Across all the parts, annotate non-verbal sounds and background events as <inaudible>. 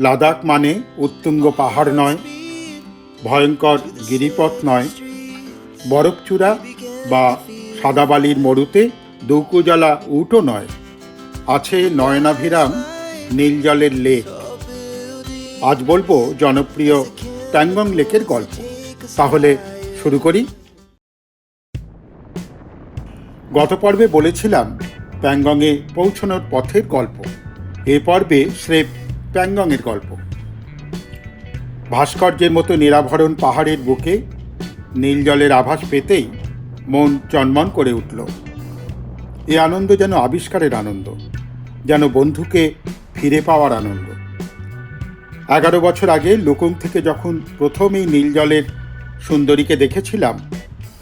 লাদাখ মানে উত্তুঙ্গ পাহাড় নয়, ভয়ঙ্কর গিরিপথ নয়। বরফচূড়া বা সাদাবালির মরুতে দৌকুজলা উটও নয়। আছে নয়নাভিরাম, নীল জলের লেক। আজ বলব জনপ্রিয় ট্যাঙ্গং লেকের গল্প। তাহলে শুরু করি। গত পর্বে বলেছিলাম প্যাংগংয়ে পৌঁছানোর পথের গল্প। এ পর্বে স্রেফ প্যাংগংয়ের গল্প। ভাস্কর্যের মতো নিরাভরণ পাহাড়ের বুকে নীল জলের আভাস পেতেই মন চনমন করে উঠল। এ আনন্দ যেন আবিষ্কারের আনন্দ, যেন বন্ধুকে ফিরে পাওয়ার আনন্দ। এগারো বছর আগে লুকুং থেকে যখন প্রথমেই নীল জলের সুন্দরীকে দেখেছিলাম,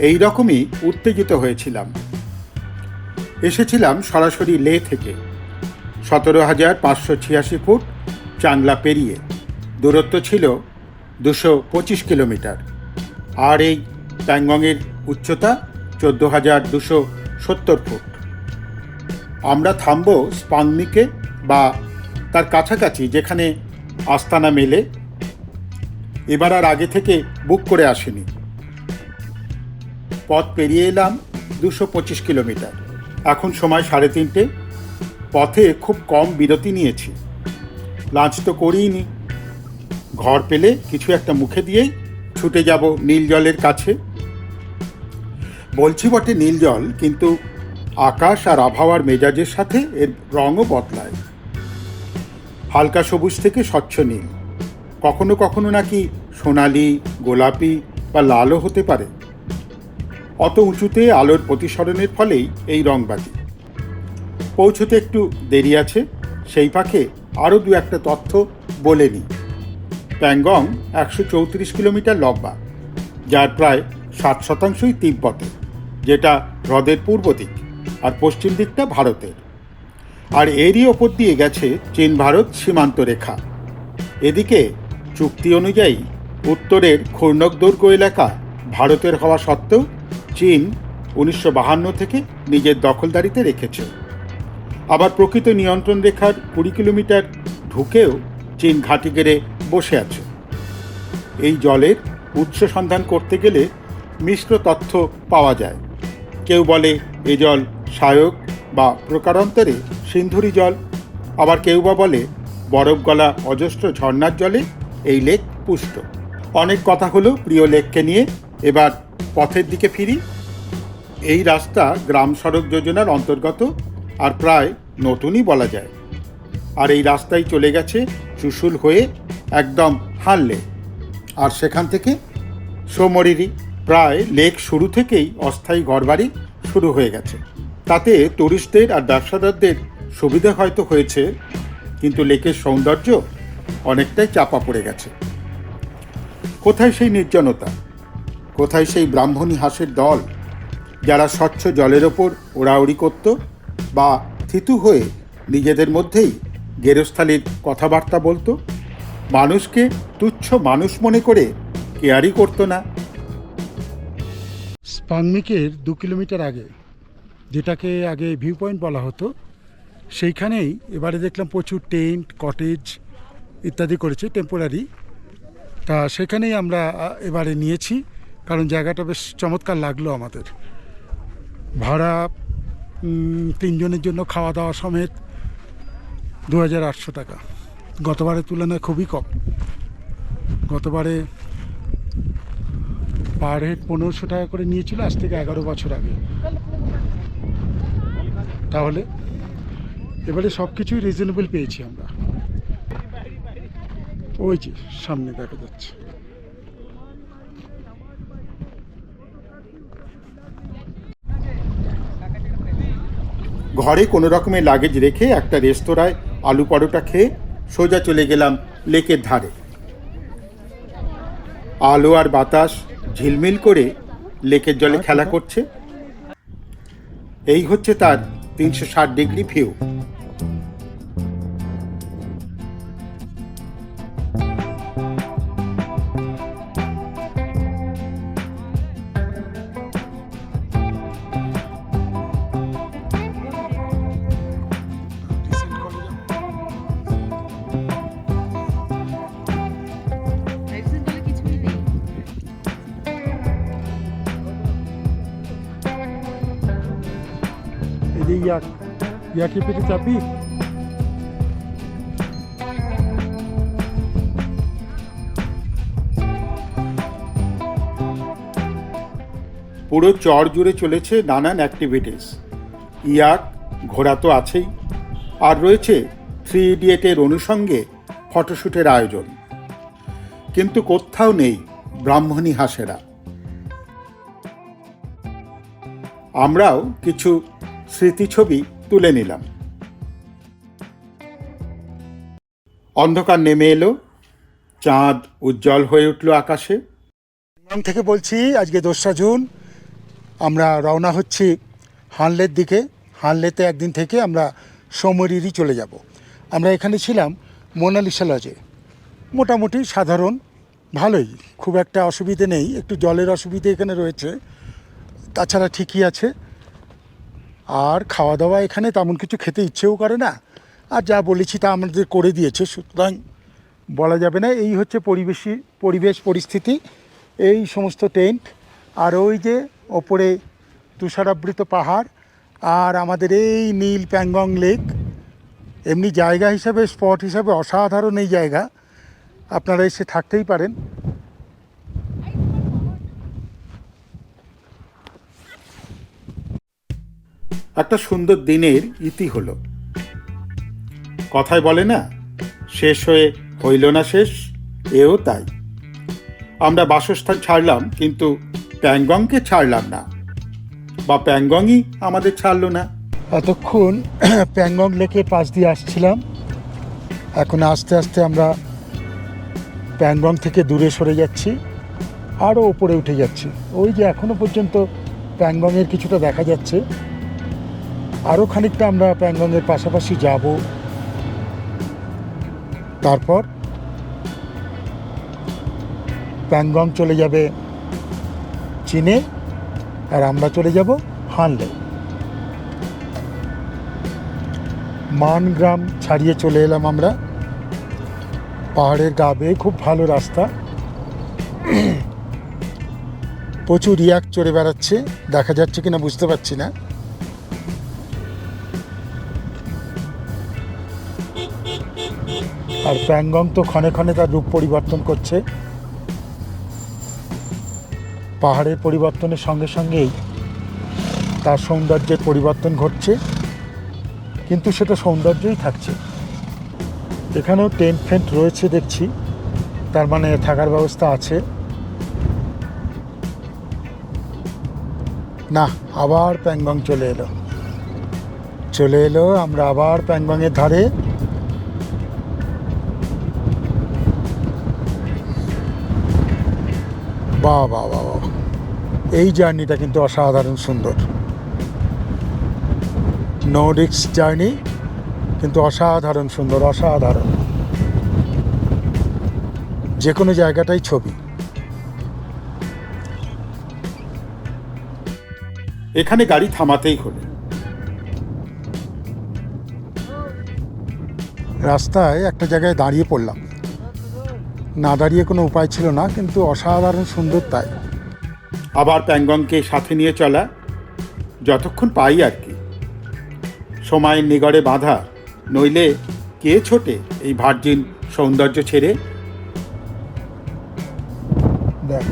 এই রকমই উত্তেজিত হয়েছিলাম। এসেছিলাম সরাসরি লে থেকে, সতেরো হাজার পাঁচশো ছিয়াশি ফুট চাংলা পেরিয়ে। দূরত্ব ছিল দুশো পঁচিশ কিলোমিটার। আর এই প্যাংগংয়ের উচ্চতা চোদ্দ হাজার দুশো সত্তর ফুট। আমরা থামব স্পাংমিকে বা তার কাছাকাছি যেখানে আস্তানা মেলে। এবার আর আগে থেকে বুক করে আসেনি। পথ পেরিয়ে এলাম দুশো পঁচিশ কিলোমিটার। এখন সময় সাড়ে তিনটে। পথে খুব কম বিরতি নিয়েছি। লাঞ্চ তো করিনি ঘর পেলে কিছু একটা মুখে দিয়েই ছুটে যাব নীল জলের কাছে। বলছি বটে নীল জল, কিন্তু আকাশ আর আবহাওয়ার মেজাজের সাথে এর রঙও বদলায়। হালকা সবুজ থেকে স্বচ্ছ নীল। কখনো কখনো নাকি সোনালি, গোলাপি বা লালও হতে পারে। অত উঁচুতে আলোর প্রতিসরণের ফলেই এই রংবাজি। পৌঁছতে একটু দেরি আছে, সেই পাখে আরও দু একটা তথ্য বলে নিই। প্যাংগং একশো চৌত্রিশ কিলোমিটার লম্বা, যার প্রায় সাত শতাংশই তিব্বতে, যেটা হ্রদের পূর্ব দিক আর পশ্চিম দিকটা ভারতের। আর এরই ওপর দিয়ে গেছে চীন ভারত সীমান্ত রেখা। এদিকে চুক্তি অনুযায়ী উত্তরের খুর্নকদুর্গ এলাকা ভারতের হওয়া সত্ত্বেও চীন উনিশশো বাহান্ন থেকে নিজের দখলদারিতে রেখেছে। আবার প্রকৃত নিয়ন্ত্রণ রেখার কুড়ি কিলোমিটার ঢুকেও চীন ঘাঁটি গেড়ে বসে আছে। এই জলের উৎস সন্ধান করতে গেলে মিশ্র তথ্য পাওয়া যায়। কেউ বলে, এ জল সায়ক বা প্রকারান্তরে সিন্ধুরি জল। আবার কেউ বা বলে, বরফ গলা অজস্র ঝর্ণার জলে এই লেক পুষ্ট। অনেক কথা হলো প্রিয় লেককে নিয়ে। এবার পথের দিকে ফিরি। এই রাস্তা গ্রাম সড়ক যোজনার অন্তর্গত আর প্রায় নতুনই বলা যায়। আর এই রাস্তায় চলে গেছে চুশুল হয়ে একদম হানলে। আর সেখান থেকে সোমরিরি প্রায় লেক শুরু থেকেই অস্থায়ী ঘরবাড়ি শুরু হয়ে গেছে। তাতে টুরিস্টদের আর ব্যবসাদারদের সুবিধা হয়তো হয়েছে, কিন্তু লেকের সৌন্দর্য অনেকটাই চাপা পড়ে গেছে। কোথায় সেই নির্জনতা? কোথায় সেই ব্রাহ্মণী হাঁসের দল, যারা স্বচ্ছ জলের ওপর ওড়াউড়ি করত? বা থিতু হয়ে নিজেদের মধ্যেই গেরস্থালির কথাবার্তা বলতো। মানুষকে তুচ্ছ মানুষ মনে করে কেয়ারই করতো না। স্পাংমিকের দু কিলোমিটার আগে, যেটাকে আগে ভিউ পয়েন্ট বলা হতো, সেইখানেই এবারে দেখলাম প্রচুর টেন্ট কটেজ ইত্যাদি করেছে টেম্পোরারি তা সেখানেই আমরা এবারে নিয়েছি, কারণ জায়গাটা বেশ চমৎকার লাগল আমাদের। ভাড়া তিনজনের জন্য খাওয়া দাওয়া সমেত দু হাজার আটশো টাকা। গতবারের তুলনায় খুবই কম। গতবারে পার হেড পনেরোশো টাকা করে নিয়েছিল, আজ থেকে এগারো বছর আগে। তাহলে এবারে সব কিছুই রিজনেবল পেয়েছি আমরা। ওই যে, সামনে দেখা যাচ্ছে। ঘরে কোনো রকমের লাগেজ রেখে একটা রেস্তোরাঁয় আলু পরোটা খেয়ে সোজা চলে গেলাম লেকের ধারে। আলো আর বাতাস ঝিলমিল করে লেকের জলে খেলা করছে। এই হচ্ছে তার তিনশো ষাট ডিগ্রি ভিউ ইয়াকে পেটে চাপবি পুরো চর জুড়ে চলেছে নানান অ্যাক্টিভিটিস ইয়াক, ঘোড়া তো আছেই। আর রয়েছে থ্রি ইডিয়েটের অনুষঙ্গে ফটোশ্যুটের আয়োজন। কিন্তু কোথাও নেই ব্রাহ্মণী হাসেরা। আমরাও কিছু স্মৃতিছবি তুলে নিলাম। অন্ধকার নেমে এলো, চাঁদ উজ্জ্বল হয়ে উঠল আকাশে। রং থেকে বলছি, আজকে দোসরা জুন, আমরা রওনা হচ্ছি হানলের দিকে। হানলেতে একদিন থেকে আমরা সমরিরই চলে যাব। আমরা এখানে ছিলাম মোনালিসা লজে। মোটামুটি সাধারণ, ভালোই, খুব একটা অসুবিধে নেই, একটু জলের অসুবিধে এখানে রয়েছে। তাছাড়া ঠিকই আছে। আর খাওয়া দাওয়া এখানে তেমন কিছু খেতে ইচ্ছেও করে না। আর যা বলেছি তা আমাদের করে দিয়েছে, সুতরাং বলা যাবে না, এই হচ্ছে পরিবেশী, পরিবেশ পরিস্থিতি, এই সমস্ত টেন্ট। আর ওই যে ওপরে তুষারাবৃত পাহাড়, আর আমাদের এই নীল প্যাংগং লেক, এমনি জায়গা হিসাবে, স্পট হিসাবে অসাধারণ এই জায়গা। আপনারা এসে থাকতেই পারেন। একটা সুন্দর দিনের ইতি হলো। কথায় বলে না, শেষ হয়ে হইল না শেষ, এও তাই। আমরা বাসস্থান ছাড়লাম, কিন্তু প্যাংগংকে ছাড়লাম না। বা প্যাংগংই আমাদের ছাড়লো না। এতক্ষণ <clears throat> প্যাংগং লেকের পাশ দিয়ে আসছিলাম। এখন আস্তে আস্তে আমরা প্যাংগং থেকে দূরে সরে যাচ্ছি, আরও ওপরে উঠে যাচ্ছি। ওই যে এখনও পর্যন্ত প্যাংগংয়ের কিছুটা দেখা যাচ্ছে। আরও খানিকটা আমরা প্যাংগংয়ের পাশাপাশি যাব। তারপর প্যাংগং চলে যাবে চীনে আর আমরা চলে যাব হানলে। মানগ্রাম ছাড়িয়ে চলে এলাম আমরা। পাহাড়ের গা বেয়ে খুব ভালো রাস্তা। প্রচুর রিয়াক চড়ে বেড়াচ্ছে। দেখা যাচ্ছে কিনা বুঝতে পারছি না। আর প্যাংগং তো ক্ষণে ক্ষণে তার রূপ পরিবর্তন করছে। পাহাড়ের পরিবর্তনের সঙ্গে সঙ্গেই তার সৌন্দর্যের পরিবর্তন ঘটছে, কিন্তু সেটা সৌন্দর্যই থাকছে। এখানেও টেন্ট ফেন্ট রয়েছে দেখছি, তার মানে থাকার ব্যবস্থা আছে। না, আবার প্যাংগং চলে এলো। চলে এলো, আমরা আবার প্যাংগংয়ের ধারে। বাহ বাহ বাহ এই জার্নিটা কিন্তু অসাধারণ সুন্দর। নো জার্নি কিন্তু অসাধারণ সুন্দর, অসাধারণ। যে কোনো জায়গাটাই ছবি। এখানে গাড়ি থামাতেই হলো। রাস্তায় একটা জায়গায় দাঁড়িয়ে পড়লাম। না দাঁড়িয়ে কোনো উপায় ছিল না কিন্তু অসাধারণ সুন্দর তাই আবার প্যাংগংকে সাথে নিয়ে চলা যতক্ষণ পাই আর কি। সময়ের নিগড়ে বাঁধা নইলে কে ছোটে এই ভার্জিন সৌন্দর্য ছেড়ে? দেখ।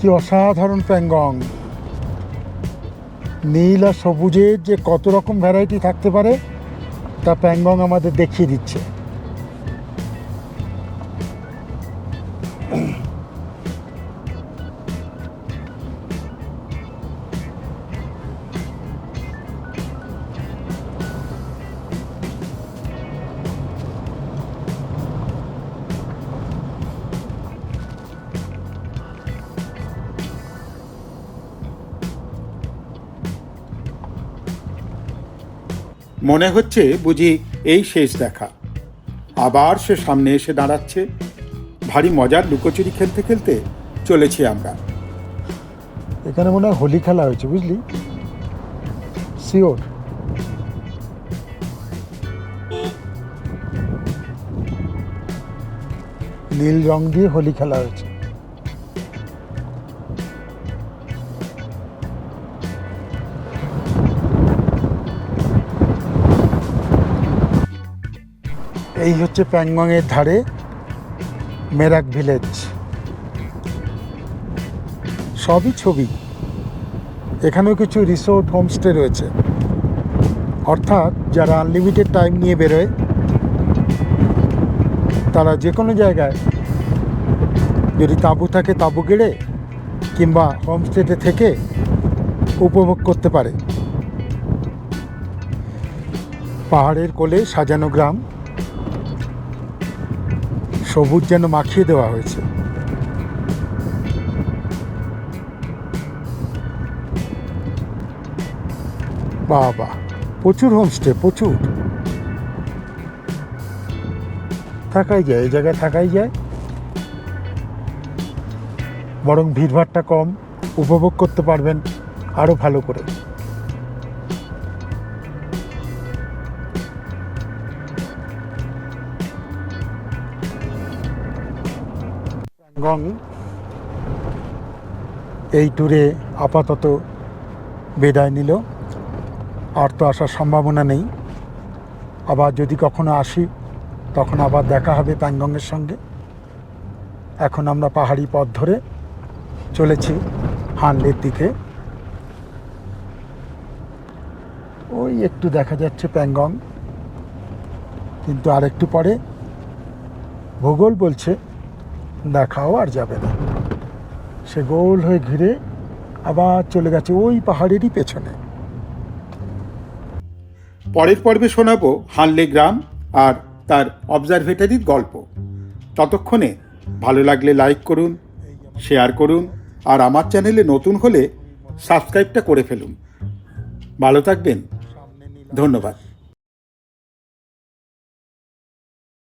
কি অসাধারণ প্যাংগং নীল আর সবুজের যে কত রকম ভ্যারাইটি থাকতে পারে তা প্যাংগং আমাদের দেখিয়ে দিচ্ছে। মনে হচ্ছে বুঝি এই শেষ দেখা। আবার সে সামনে এসে দাঁড়াচ্ছে। ভারী মজার লুকোচুরি খেলতে খেলতে চলেছি আমরা। এখানে মনে হয় হোলি খেলা হয়েছে, বুঝলি? শিওর নীল রং দিয়ে হোলি খেলা হয়েছে। এই হচ্ছে প্যাংগংয়ের ধারে মেরাক ভিলেজ। সবই ছবি। এখানেও কিছু রিসোর্ট, হোমস্টে রয়েছে। অর্থাৎ যারা আনলিমিটেড টাইম নিয়ে বেরোয়, তারা যে কোনো জায়গায় যদি তাঁবু থাকে তাঁবু গেড়ে কিংবা হোমস্টেতে থেকে উপভোগ করতে পারে। পাহাড়ের কোলে সাজানো গ্রাম। সবুজ যেন মাখিয়ে দেওয়া হয়েছে। বাবা, প্রচুর হোমস্টে প্রচুর। থাকাই যায়, এই জায়গায় থাকাই যায়। বরং ভিড়ভাড়টা কম, উপভোগ করতে পারবেন আরও ভালো করে। গং। এই ট্যুরে আপাতত বিদায় নিল। আর তো আসার সম্ভাবনা নেই। আবার যদি কখনো আসি, তখন আবার দেখা হবে প্যাংগংয়ের সঙ্গে। এখন আমরা পাহাড়ি পথ ধরে চলেছি হানলের দিকে। ওই একটু দেখা যাচ্ছে প্যাংগং। কিন্তু আর একটু পরে ভূগোল বলছে দেখাও আর যাবে না। সে গোল হয়ে ঘিরে আবার চলে গেছে ওই পাহাড়েরই পেছনে। পরের পর্বে শোনাবো হানলে গ্রাম আর তার অবজারভেটরির গল্প। ততক্ষণে ভালো লাগলে লাইক করুন, শেয়ার করুন আর আমার চ্যানেলে নতুন হলে সাবস্ক্রাইবটা করে ফেলুন। ভালো থাকবেন। ধন্যবাদ।